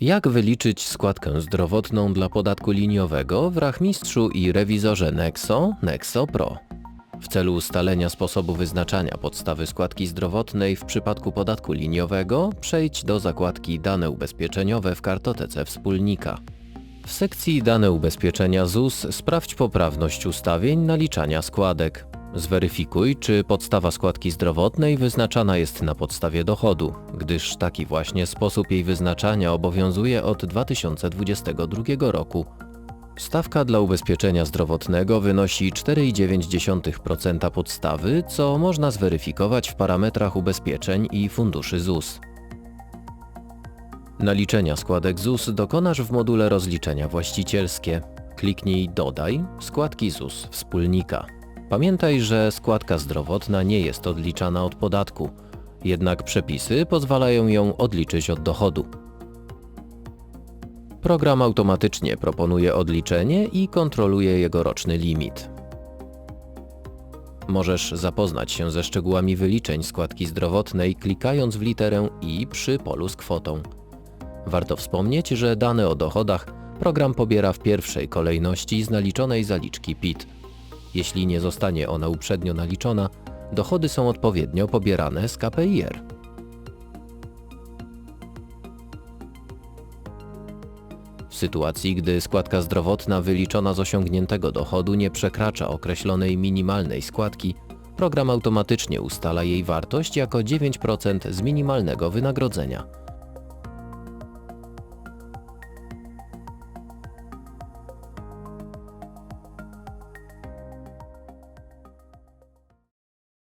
Jak wyliczyć składkę zdrowotną dla podatku liniowego w rachmistrzu i rewizorze Nexo Nexo Pro? W celu ustalenia sposobu wyznaczania podstawy składki zdrowotnej w przypadku podatku liniowego przejdź do zakładki Dane ubezpieczeniowe w kartotece wspólnika. W sekcji Dane ubezpieczenia ZUS sprawdź poprawność ustawień naliczania składek. Zweryfikuj, czy podstawa składki zdrowotnej wyznaczana jest na podstawie dochodu, gdyż taki właśnie sposób jej wyznaczania obowiązuje od 2022 roku. Stawka dla ubezpieczenia zdrowotnego wynosi 4,9% podstawy, co można zweryfikować w parametrach ubezpieczeń i funduszy ZUS. Naliczenia składek ZUS dokonasz w module rozliczenia właścicielskie. Kliknij Dodaj składki ZUS wspólnika. Pamiętaj, że składka zdrowotna nie jest odliczana od podatku, jednak przepisy pozwalają ją odliczyć od dochodu. Program automatycznie proponuje odliczenie i kontroluje jego roczny limit. Możesz zapoznać się ze szczegółami wyliczeń składki zdrowotnej klikając w literę I przy polu z kwotą. Warto wspomnieć, że dane o dochodach program pobiera w pierwszej kolejności z naliczonej zaliczki PIT. Jeśli nie zostanie ona uprzednio naliczona, dochody są odpowiednio pobierane z KPIR. W sytuacji, gdy składka zdrowotna wyliczona z osiągniętego dochodu nie przekracza określonej minimalnej składki, program automatycznie ustala jej wartość jako 9% z minimalnego wynagrodzenia.